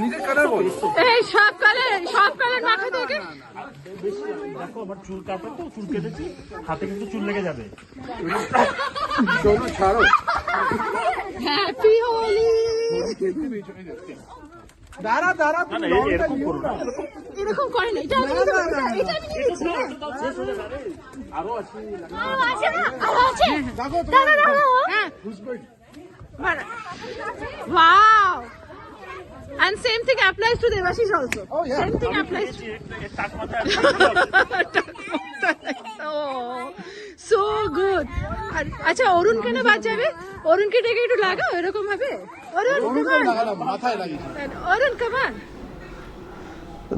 নিজের কালার বল এই সব কালার সব কালার থেকে দেখো আমার চুল কাটা তো চুল কেটেছি হাতে কিন্তু চুল লেগে যাবে শোনো ছাড়ো হ্যাপি হোলি দাঁড়া দাঁড়া এরকম করো না এরকম করে না এটা আমি নিতে পারব না, এটা আমি নিয়ে নিচ্ছি। শেষ যাবে আরে। আরও আছে আরও আছে আরও আছে? দাঁড়া, দাঁড়া। হ্যাঁ। Wow. And same thing applies to Devashish also. Oh, yeah. Same thing applies to oh, so good. আচ্ছা অরুণ কেন বাদ যাবে অরুণকে ডেকে একটু লাগাও এরকম ভাবে অরুণ কামান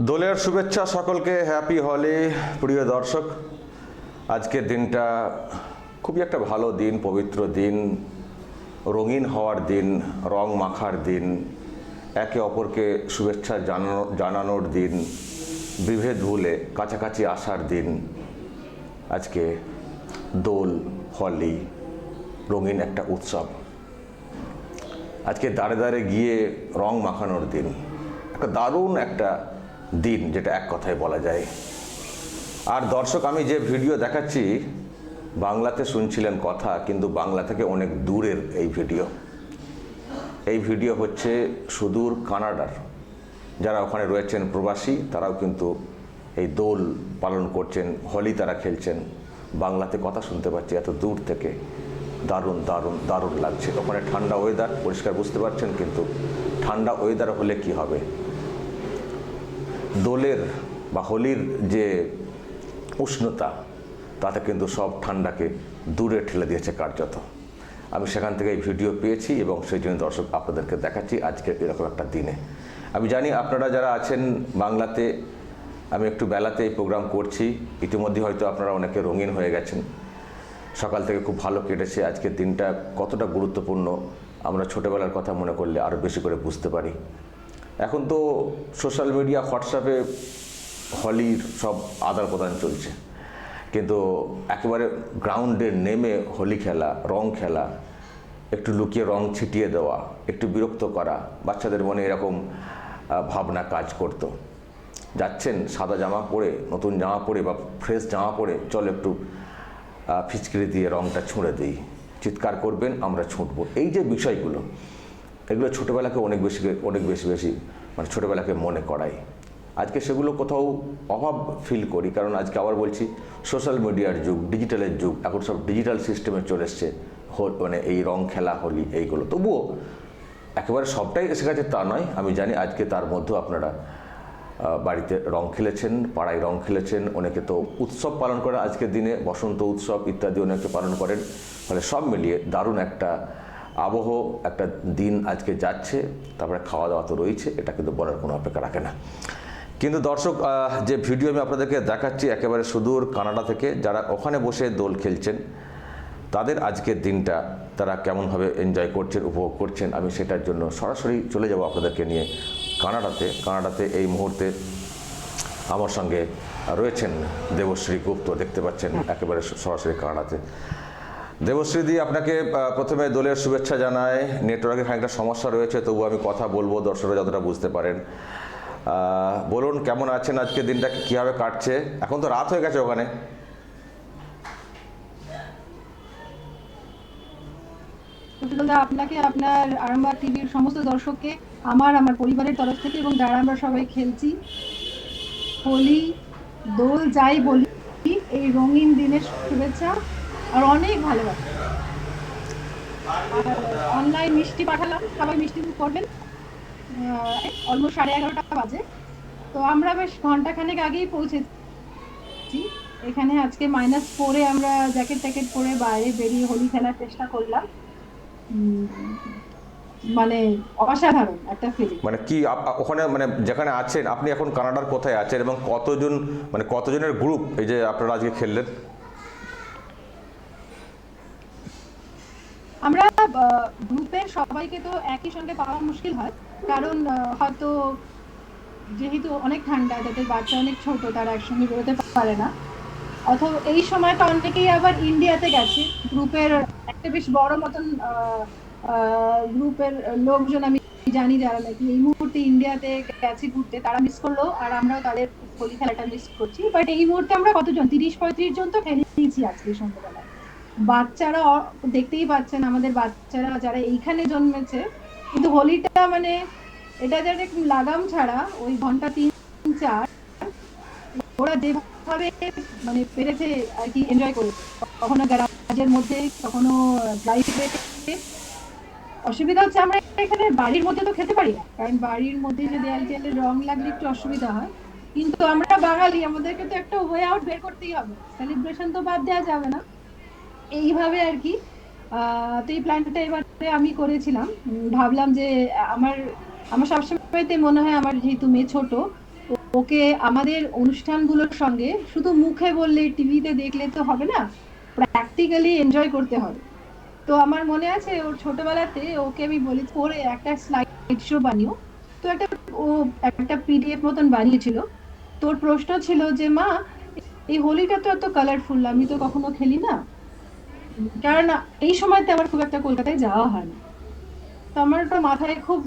দোলের শুভেচ্ছা সকলকে হ্যাপি হলে প্রিয় দর্শক। আজকের দিনটা খুবই একটা ভালো দিন পবিত্র দিন রঙিন হওয়ার দিন রং মাখার দিন। একে অপরকে শুভেচ্ছা জানানো জানানোর দিন, বিভেদ ভুলে কাছাকাছি আসার দিন। আজকে দোল, হলি, রঙিন একটা উৎসব। আজকে দাঁড়ে দাঁড়ে গিয়ে রং মাখানোর দিন। একটা দারুণ একটা দিন যেটা এক কথায় বলা যায়। আর দর্শক, আমি যে ভিডিও দেখাচ্ছি, বাংলাতে শুনছিলেন কথা, কিন্তু বাংলা থেকে অনেক দূরের এই ভিডিও। এই ভিডিও হচ্ছে সুদূর কানাডার। যারা ওখানে রয়েছেন প্রবাসী, তারাও কিন্তু এই দোল পালন করছেন, হোলি তারা খেলছেন। বাংলাতে কথা শুনতে পাচ্ছি, এত দূর থেকে দারুণ দারুণ দারুণ লাগছে। ওখানে ঠান্ডা ওয়েদার পরিষ্কার বুঝতে পারছেন, কিন্তু ঠান্ডা ওয়েদার হলে কি হবে? দোলের বা হোলির যে উষ্ণতা, তাতে কিন্তু সব ঠান্ডাকে দূরে ঠেলে দিয়েছে কার্যত। আমি সেখান থেকে এই ভিডিও পেয়েছি এবং সেই জন্য দর্শক আপনাদেরকে দেখাচ্ছি আজকে এরকম একটা দিনে। আমি জানি আপনারা যারা আছেন বাংলাতে, আমি একটু বেলাতে এই প্রোগ্রাম করছি, ইতিমধ্যে হয়তো আপনারা অনেকে রঙিন হয়ে গেছেন। সকাল থেকে খুব ভালো কেটেছে, আজকের দিনটা কতটা গুরুত্বপূর্ণ, আমরা ছোটোবেলার কথা মনে করলে আরও বেশি করে বুঝতে পারি। এখন তো সোশ্যাল মিডিয়া হোয়াটসঅ্যাপে হলির সব আদান প্রদান চলছে। কিন্তু একেবারে গ্রাউন্ডে নেমে হোলি খেলা, রং খেলা, একটু লুকিয়ে রং ছিটিয়ে দেওয়া, একটু বিরক্ত করা, বাচ্চাদের মনে এরকম ভাবনা কাজ করতো। যাচ্ছেন সাদা জামা পরে, নতুন জামা পরে বা ফ্রেশ জামা পরে, চল একটু ফিচকিরি দিয়ে রংটা ছুঁড়ে দিই। চিৎকার করবেন, আমরা ছুটবো। এই যে বিষয়গুলো, এগুলো ছোটোবেলাকে অনেক বেশি অনেক বেশি বেশি মানে ছোটোবেলাকে মনে করায় আজকে সেগুলো কোথাও অভাব ফিল করি, কারণ আজকে আবার বলছি সোশ্যাল মিডিয়ার যুগ ডিজিটালের যুগ, এখন সব ডিজিটাল সিস্টেমে চলে এসছে মানে এই রং খেলা, হোলি, এইগুলো। তবুও একেবারে সবটাই এসে গেছে তা নয়, আমি জানি আজকে তার মধ্যেও আপনারা বাড়িতে রং খেলেছেন, পাড়ায় রং খেলেছেন, অনেকে তো উৎসব পালন করে আজকের দিনে বসন্ত উৎসব ইত্যাদি অনেকে পালন করেন, ফলে সব মিলিয়ে দারুণ একটা আবহ, একটা দিন আজকে যাচ্ছে, তারপরে খাওয়া দাওয়া তো রয়েছে, এটা কিন্তু বলার কোনো অপেক্ষা রাখে না। কিন্তু দর্শক যে ভিডিও আমি আপনাদেরকে দেখাচ্ছি একেবারে সুদূর কানাডা থেকে, যারা ওখানে বসে দোল খেলছেন, তাদের আজকের দিনটা তারা কেমনভাবে এনজয় করছেন, উপভোগ করছেন, আমি সেটার জন্য সরাসরি চলে যাব আপনাদেরকে নিয়ে কানাডাতে। কানাডাতে এই মুহূর্তে আমার সঙ্গে রয়েছেন দেবশ্রী গুপ্ত, দেখতে পাচ্ছেন একেবারে সরাসরি কানাডাতে। দেবশ্রী দি, আপনাকে প্রথমে দোলের শুভেচ্ছা জানায় নেটওয়ার্কের খানিকটা সমস্যা রয়েছে তবু আমি কথা বলব, দর্শকরা যতটা বুঝতে পারেন। বলুন কেমন আছেন আজকে দিনটা কীভাবে কাটছে? এখন তো রাত হয়ে গেছে ওখানে। আপনাকে, আপনার আরামবাগ টিভির সমস্ত দর্শককে, আমার আমার পরিবারের তরফ থেকে এবং যারা আমরা সবাই খেলছি, হোলি, দোল, যাই বলি, এই রঙিন দিনের শুভেচ্ছা আর অনেক ভালোবাসা। অনলাইন মিষ্টি পাঠালাম, সবাই মিষ্টি করবেন। অলমোস্ট সাড়ে এগারোটা বাজে। তো আমরা বেশ ঘন্টাখানেক আগেই পৌঁছেছি। এখানে আজকে মাইনাস ফোরে আমরা জ্যাকেট ট্যাকেট পরে বাইরে বেরিয়ে হোলি খেলার চেষ্টা করলাম। মানে অসাধারণ একটা ফিলিং মানে কি ওখানে মানে যেখানে আছেন আপনি এখন কানাডার কোথায় আছেন এবং কতজন মানে কতজনের গ্রুপ এই যে আপনারা আজকে খেললেন? আমরা গ্রুপের সবাইকে তো একই সঙ্গে পাওয়া মুশকিল হয়। কারণ হয়তো যেহেতু অনেক ঠান্ডা তাদের বাচ্চা অনেক ছোট, তারা একসঙ্গে বেরোতে পারে না। অথবা এই সময়টা অনেকেই আবার ইন্ডিয়াতে গেছে। গ্রুপের একটা বেশ বড় মতন গ্রুপের লোকজন আমি জানি যারা নাকি এই মুহূর্তে ইন্ডিয়াতে গেছে ঘুরতে, তারা মিস করল আর আমরাও তাদের হোলি খেলাটা মিস করছি। বাট এই মুহূর্তে আমরা কতজন? তিরিশ, পঁয়ত্রিশ জন তো খেলে নিয়েছি আজকে সন্ধ্যাবেলায়। বাচ্চারা দেখতেই পাচ্ছেন আমাদের বাচ্চারা যারা এইখানে জন্মেছে কিন্তু হোলিটা মানে এটা যারা একটু লাগাম ছাড়া, ওই ঘণ্টা তিন, চার, ওরা যেভাবে মানে পেরেছে আর কি এনজয় করে কখনো গ্যারাজের মধ্যে, কখনো অসুবিধা হচ্ছে আমরা এখানে বাড়ির মধ্যে তো খেতে পারি না। কারণ বাড়ির মধ্যে যে দেয়াল টেয়ালে রং লাগলে একটু অসুবিধা হয়। কিন্তু আমরা বাঙালি, আমাদেরকে তো একটা ওয়ে আউট বের করতেই হবে। সেলিব্রেশন তো বাদ দেওয়া যাবে না। এইভাবে আর কি তো এই প্ল্যানটা এবারে আমি করেছিলাম। ভাবলাম যে, আমার আমার সবসময়তে মনে হয় আমার যেহেতু মেয়ে ছোট ওকে আমাদের অনুষ্ঠানগুলোর সঙ্গে শুধু মুখে বললে, টিভিতে দেখলে তো হবে না প্র্যাকটিক্যালি এনজয় করতে হবে। তো আমার মনে আছে, ওর ছোটবেলাতে ওকে আমি বলি করে একটা স্লাইড শো বানিও। তো একটা, ও একটা পিডিএফ মতন বানিয়েছিল। তোর প্রশ্ন ছিল যে, মা, এই হোলিটা তো এত কালারফুল আমি তো কখনো খেলি না। কারণ এই সময়তে আমার খুব একটা কলকাতায় যাওয়া হয় না তো আমার ওটা মাথায় খুব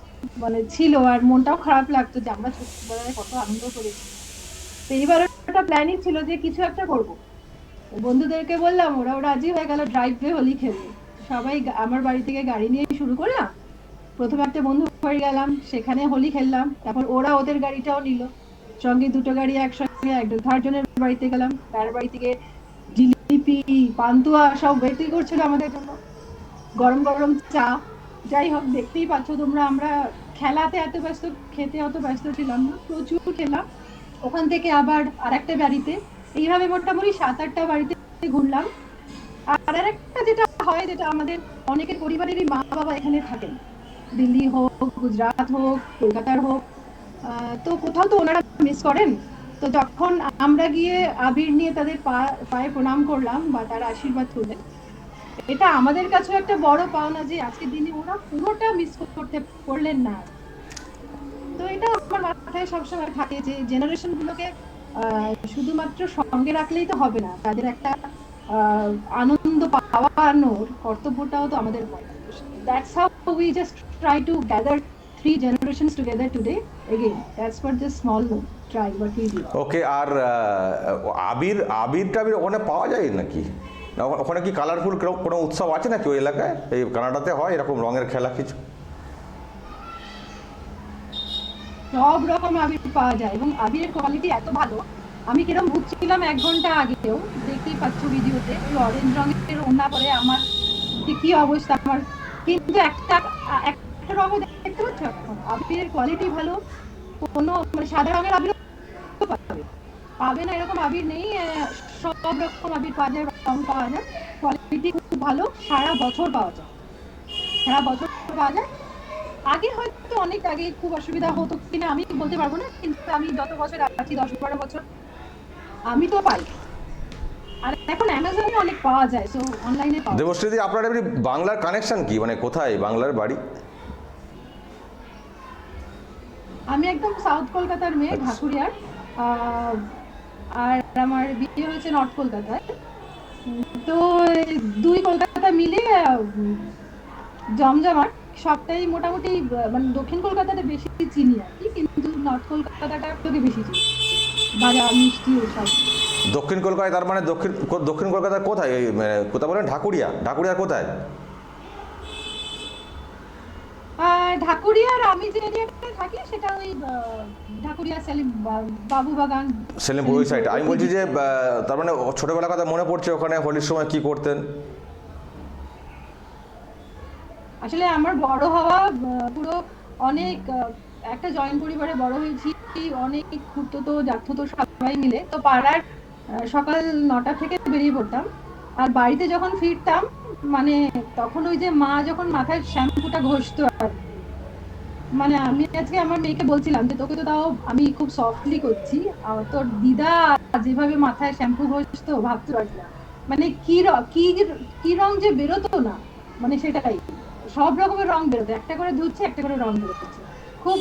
মানে ছিল আর মনটাও খারাপ লাগতো যে আমরা ছোটবেলায় কত আনন্দ করেছি। তো এইবার একটা প্ল্যানিং ছিল যে কিছু একটা করব। বন্ধুদেরকে বললাম, ওরাও রাজি হয়ে গেল ড্রাইভে হোলি খেলবে। সবাই আমার বাড়ি থেকে গাড়ি নিয়ে শুরু করলাম। প্রথমে একটা বন্ধু বাড়ি গেলাম, সেখানে হোলি খেললাম, তারপর ওরা ওদের গাড়িটাও নিল। সঙ্গে দুটো গাড়ি একসঙ্গে, একজন থার্ড বাড়িতে গেলাম, তার বাড়ি থেকে জিলিপি পান্তুয়া সব ওয়েটিং করছিল আমাদের জন্য। গরম গরম চা। যাই হোক, দেখতেই পাচ্ছ তোমরা, আমরা খেলাতে এত ব্যস্ত, খেতে অত ব্যস্ত ছিলাম না, প্রচুর খেলাম। ওখান থেকে আবার আর একটা বাড়িতে। এইভাবে মোটামুটি সাত আটটা বাড়িতে ঘুরলাম। আর আরেকটা যেটা হয়, যেটা আমাদের অনেকের পরিবারেরই মা বাবা এখানে থাকেন। দিল্লি হোক, গুজরাট হোক, কলকাতার হোক তো কোথাও তো ওনারা মিস করেন। তো যখন আমরা গিয়ে আবির নিয়ে তাদের পা- পায়ে প্রণাম করলাম বা তার আশীর্বাদ করলেন এটা আমাদের কাছেও একটা বড় পাওনা যে আজকের দিনে ওরা পুরোটা মিস করতে পারলেন না। তো এটা আমার মাথায় সবসময় থাকে যে জেনারেশন গুলোকে শুধুমাত্র সঙ্গে রাখলেই তো হবে না। তাদের একটা আনন্দ পাওয়ানোর কর্তব্যটাও তো আমাদের that's how we just try to gather three generations together today again that's for just small do okay আর আবির আবির টাবির ওখানে পাওয়া যায় নাকি? ওখানে কি কালারফুল কোনো উৎসব আছে নাকি ওই এলাকায়? এই কানাডাতে হয় এরকম রঙের খেলা কিছু? সব রকম আবির পাওয়া যায় এবং আবিরের কোয়ালিটি এত ভালো আমি কিরম ভুগছিলাম এক ঘণ্টা আগেও দেখতেই পাচ্ছ ভিডিওতে ওই অরেঞ্জ রঙের ওনা পরে আমার যে কি অবস্থা আমার। কিন্তু একটা একটা রঙও দেখতে পাচ্ছ? এখন আবিরের কোয়ালিটি ভালো কোনো মানে সাদা রঙের আবির পাবে পাবে না এরকম আবির নেই সব রকম আবির পাওয়া যায় রং পাওয়া যায়। কোয়ালিটি খুব ভালো সারা বছর পাওয়া যায়। সারা বছর পাওয়া যায়। আগে হয়তো অনেক আগে খুব অসুবিধা হতো কিনা আমি বলতে পারব না কিন্তু আমি যত বছর আছি দশ বারো বছর আমি তো পাই। আর এখন অ্যামাজনে অনেক পাওয়া যায় সো অনলাইনে পাওয়া দেবশ্রীদি আপনার এমনি বাংলার কানেকশন কি? মানে কোথায়? বাংলার বাড়ি? আমি একদম সাউথ কলকাতার মেয়ে আচ্ছা। ঢাকুরিয়ার। আর আমার বিয়ে হয়েছে নর্থ কলকাতায়। তো দুই কলকাতা মিলে জমজমাট। সবটাই মোটামুটি মানে দক্ষিণ কলকাতাটা বেশি চিনি আর কি, কিন্তু নর্থ কলকাতাটা তোকে বেশি চিনি। বাজার, মিষ্টি সব দক্ষিণ কলকাতায়, তার মানে দক্ষিণ দক্ষিণ কলকাতার কোথায়? মানে কোথায় বলেন? ঢাকুরিয়া। ঢাকুরিয়া কোথায় আর ঢাকুরিয়ার আমি যে এরিয়াতে থাকি সেটা ওই ঢাকুরিয়া সেলিম বাবু বাগান। সেলিমপুর ওই সাইড আমি বলছি যে তার মানে ছোটবেলার কথা মনে পড়ছে ওখানে হোলির সময় কি করতেন? আসলে আমার বড় হওয়া পুরো অনেক একটা জয়েন্ট পরিবারে বড় হয়েছি অনেক ঘুরতো তো যাচ্তো তো সবাই মিলে। তো পাড়ার সকাল নটা থেকে বেরিয়ে পড়তাম। আর বাড়িতে যখন ফিরতাম মানে তখন ওই যে মা যখন মাথায় শ্যাম্পুটা ঘষতো আর মানে আমি আজকে আমার মেয়েকে বলছিলাম যে, তোকে তো তাও আমি খুব সফটলি করছি। তোর দিদা যেভাবে মাথায় শ্যাম্পু ঘষতো, ভাবতে পারছি না। মানে কি কি কি রং যে বেরোতো না মানে সেটাই। সব রকমের রং বেরোতো। একটা করে ধুচ্ছে একটা করে রং বেরোচ্ছে। খুব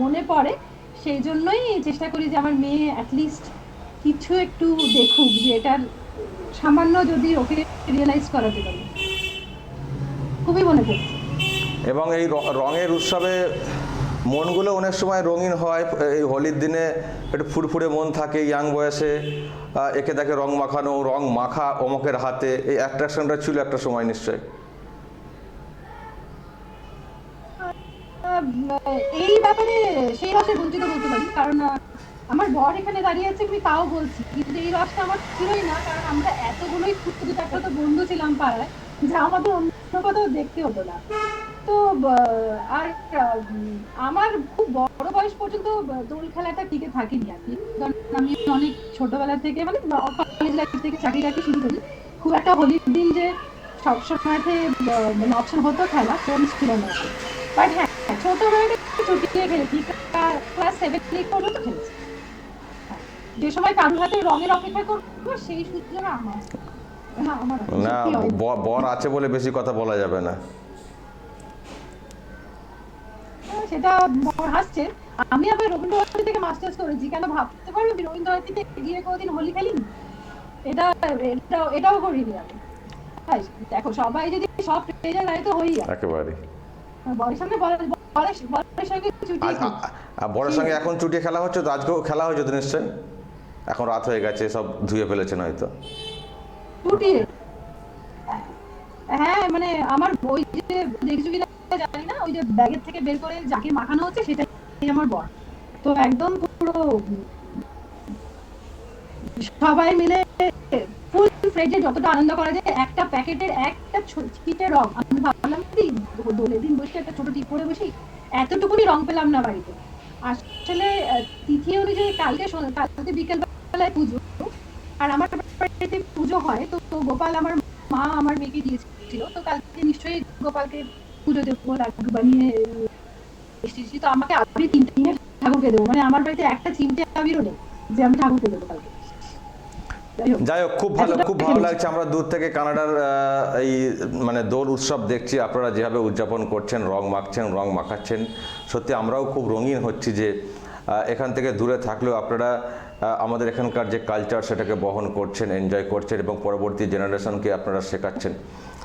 মনে পড়ে। সেই জন্যই চেষ্টা করি যে আমার মেয়ে অ্যাটলিস্ট কিছু একটু দেখুক যে এটার সামান্য যদি ওকে রিয়েলাইজ করাতে পারি। খুবই মনে পড়ছে। এবং এই রঙের উৎসবে মনগুলো অনেক সময় রঙিন হয়, এই হোলির দিনে একটু ফুরফুরে মন থাকে ইয়াং বয়সে একে দেখে রং মাখানো, রং মাখা অমকের হাতে, এই অ্যাট্রাকশনটা ছিল একটা সময় নিশ্চয় এই ব্যাপারে সেই রসে বঞ্চিত বলতে পারি, কারণ আমার বর এখানে দাঁড়িয়ে আছে, আমি তাও বলছি, কিন্তু এই রসটা আমার ছিলই না, কারণ আমরা এতগুলোই খুঁজতে একটা তো বন্ধু ছিলাম পাড়ায়, যা আমাদের কোথাও দেখতে হতো না। তো আর আমার খুব বড় বয়স পর্যন্ত দোল খেলাটা টিকে থাকিনি আর কি। আমি অনেক ছোটবেলা থেকে মানে কলেজ লাইফ থেকে চাকরি রাখি শুরু করি। খুব একটা হোলির দিন যে সবসময়তে মানে অপশন হতো খেলা সেরকম ছিল না। বাট হ্যাঁ ছোটবেলায় চুটিয়ে খেলেছি ক্লাস সেভেন এইট পর্যন্ত খেলেছি। হ্যাঁ, যে সময় কারোর হাতে রঙের অপেক্ষা করব সেই হ্যাঁ আমার। না হয়। বর আছে বলে বেশি কথা বলা যাবে না। হ্যাঁ, সেটা বর হাসছে। আমি আবার রবীন্দ্রভারতী থেকে মাস্টার্স করেছি। কেন ভাবতে পারব রবীন্দ্রভারতীতে গিয়ে কোনোদিন হোলি খেলিনি? এটা এটাও এটাও করিনি আমি দেখো সবাই যদি সব তো হই একেবারে। বরের সঙ্গে বরের বরের এখন চুটিয়ে খেলা হচ্ছে? তো আজকেও খেলা হয়েছে তো নিশ্চয়ই? এখন রাত হয়ে গেছে সব ধুয়ে ফেলেছেন হয়তো। ছুটি। হ্যাঁ মানে আমার বই যে দেখছ কিনা জানি না, ওই যে ব্যাগের থেকে বের করে যাকে মাখানো হচ্ছে সেটাই আমার বর। তো একদম পুরো সবাই মিলে ফুল ফ্রেজে যতটা আনন্দ করা যায়, একটা প্যাকেটের একটা ছিটে রং। আমি ভাবলাম দোলের দিন বসে একটা ছোট টিপ করে বসি এতটুকুনি রং পেলাম না বাড়িতে। আসলে তিথি অনুযায়ী কালকে কালকে বিকেল বেলায় পুজো। আর আমার বাড়িতে পুজো হয় তো তো গোপাল আমার মা আমার মেয়েকে দিয়েছিল তো কালকে নিশ্চয়ই গোপালকে পুজো দেবো লাড্ডু বানিয়ে এসেছি তো আমাকে আবির তিনটে নিয়ে ঠাকুরকে দেবো। মানে আমার বাড়িতে একটা চিমটে আবিরও নেই যে আমি ঠাকুরকে দেবো কালকে। যাই হোক। খুব ভালো খুব ভালো লাগছে। আমরা দূর থেকে কানাডার আহ, এই মানে দোল উৎসব দেখছি। আপনারা যেভাবে উদযাপন করছেন রং মাখছেন রং মাখাচ্ছেন সত্যি আমরাও খুব রঙিন হচ্ছি যে আহ, এখান থেকে দূরে থাকলেও আপনারা আমাদের এখানকার যে কালচার সেটাকে বহন করছেন এনজয় করছেন এবং পরবর্তী জেনারেশনকে আপনারা শেখাচ্ছেন,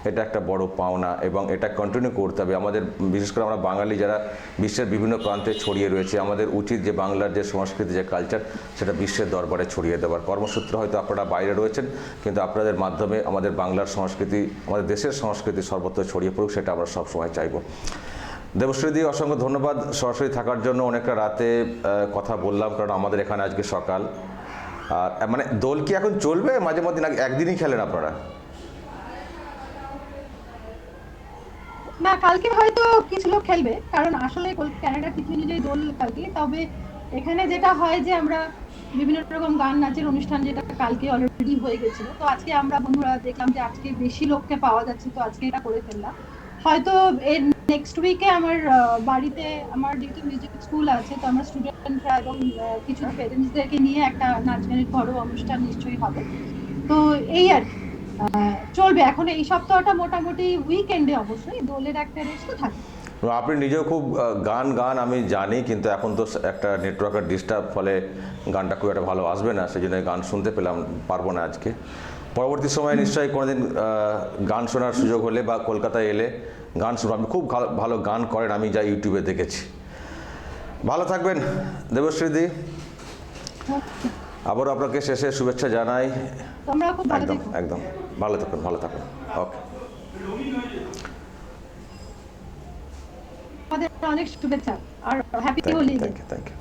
এটা একটা বড় পাওনা এবং এটা কন্টিনিউ করতে হবে। আমাদের, বিশেষ করে আমরা বাঙালি যারা বিশ্বের বিভিন্ন প্রান্তে ছড়িয়ে রয়েছে, আমাদের উচিত যে বাংলার যে সংস্কৃতি যে কালচার সেটা বিশ্বের দরবারে ছড়িয়ে দেওয়ার। কর্মসূত্রে হয়তো আপনারা বাইরে রয়েছেন, কিন্তু আপনাদের মাধ্যমে আমাদের বাংলার সংস্কৃতি, আমাদের দেশের সংস্কৃতি সর্বত্র ছড়িয়ে পড়ুক, সেটা আমরা সবসময় চাইব। দেবশ্রীদি, অসংখ্য ধন্যবাদ সরাসরি থাকার জন্য। অনেকটা রাতে কথা বললাম, কারণ আমাদের এখানে আজকে সকাল। আর মানে দোল কি এখন চলবে? মাঝে মধ্যে নাকি একদিনই খেলেন আপনারা? না, কালকে হয়তো কিছু লোক খেলবে, কারণ আসলে ক্যানাডার তিথি অনুযায়ী দোল কালকে, তবে এখানে যেটা হয় যে আমরা বিভিন্ন রকম গান নাচের অনুষ্ঠান যেটা কালকে অলরেডি হয়ে গেছিল। তো আজকে আমরা বন্ধুরা দেখলাম যে আজকে বেশি লোককে পাওয়া যাচ্ছে, তো আজকে এটা করে ফেললাম। হয়তো এর নেক্সট উইকে আমার বাড়িতে আমার যেহেতু মিউজিক স্কুল আছে, তো আমার স্টুডেন্টরা এবং কিছু পেরেন্টসদেরকে নিয়ে একটা নাচ গানের ঘরোয়া অনুষ্ঠান নিশ্চয়ই হবে। তো এই আর। চলবে। এখন এই সপ্তাহটা মোটামুটি উইকেন্ডে অবশ্যই। দোলের একটা রেস্ট তো থাকে আপনি নিজেও খুব গান গান আমি জানি, কিন্তু এখন তো একটা নেটওয়ার্কের ডিস্টার্ব ফলে গানটা খুব একটা ভালো আসবে না সেই জন্য গান শুনতে পেলাম, পারব না আজকে। পরবর্তী সময়ে নিশ্চয়ই কোনোদিন গান শোনার সুযোগ হলে বা কলকাতায় এলে গান শুনব। আপনি খুব ভালো- গান করেন আমি যা ইউটিউবে দেখেছি। ভালো থাকবেন দেবশ্রীদি আবারও আপনাকে শেষে শুভেচ্ছা জানাই। একদম একদম। ভালো থাকুন ভালো থাকুন। ওকে। আমাদের অনেক শুভেচ্ছা আর happy Holi thank you thank you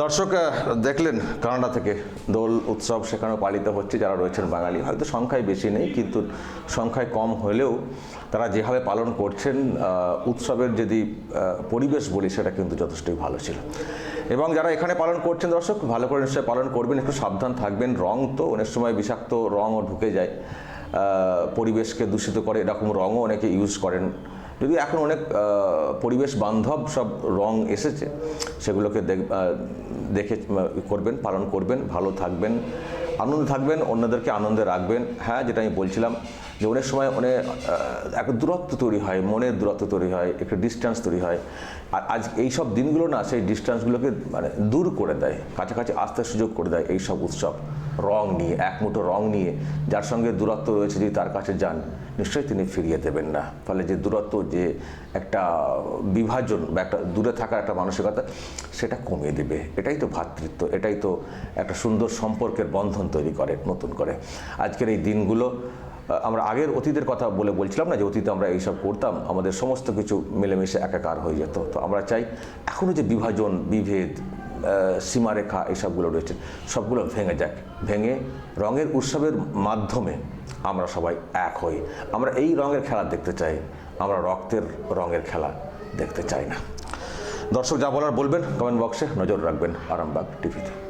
দর্শক দেখলেন কানাডা থেকে দোল উৎসব সেখানেও পালিত হচ্ছে, যারা রয়েছেন বাঙালি। হয়তো সংখ্যায় বেশি নেই, কিন্তু সংখ্যায় কম হলেও তারা যেভাবে পালন করছেন উৎসবের যদি পরিবেশ বলি, সেটা কিন্তু যথেষ্টই ভালো ছিল। এবং যারা এখানে পালন করছেন দর্শক, ভালো করে নিশ্চয়ই পালন করবেন, একটু সাবধান থাকবেন। রং তো অনেক সময় বিষাক্ত রঙও ঢুকে যায় পরিবেশকে দূষিত করে, এরকম রঙও অনেকে ইউজ করেন। যদি এখন অনেক পরিবেশ বান্ধব সব রং এসেছে সেগুলোকে দেখ- করবেন পালন করবেন ভালো থাকবেন আনন্দ থাকবেন অন্যদেরকে আনন্দে রাখবেন। হ্যাঁ যেটা আমি বলছিলাম যে অনেক সময় অনেক আহ, একটা দূরত্ব তৈরি হয় মনের দূরত্ব তৈরি হয় একটা ডিস্টেন্স তৈরি হয়। আর আজ এই সব দিনগুলো না সেই ডিস্টেন্সগুলোকে মানে দূর করে দেয় কাছাকাছি আসতে সুযোগ করে দেয় এই সব উৎসব। রং নিয়ে, এক মুঠো রং নিয়ে যার সঙ্গে দূরত্ব রয়েছে যদি তার কাছে যান, নিশ্চয়ই তিনি ফিরিয়ে দেবেন না। ফলে যে দূরত্ব, যে একটা বিভাজন বা একটা দূরে থাকার একটা মানসিকতা, সেটা কমিয়ে দেবে। এটাই তো ভ্রাতৃত্ব এটাই তো একটা সুন্দর সম্পর্কের বন্ধন তৈরি করে, নতুন করে। আজকের এই দিনগুলো আমরা আগের অতীতের কথা বলে বলছিলাম না যে অতীতে আমরা এইসব করতাম, আমাদের সমস্ত কিছু মিলেমিশে একাকার হয়ে যেত। তো আমরা চাই এখনও যে বিভাজন, বিভেদ সীমারেখা এসবগুলো রয়েছে। সবগুলো ভেঙে যাক। ভেঙে রঙের উৎসবের মাধ্যমে আমরা সবাই এক হই। আমরা এই রঙের খেলা দেখতে চাই। আমরা রক্তের রঙের খেলা দেখতে চাই না। দর্শক যা বলার বলবেন কমেন্ট বক্সে নজর রাখবেন আরামবাগ টিভিতে।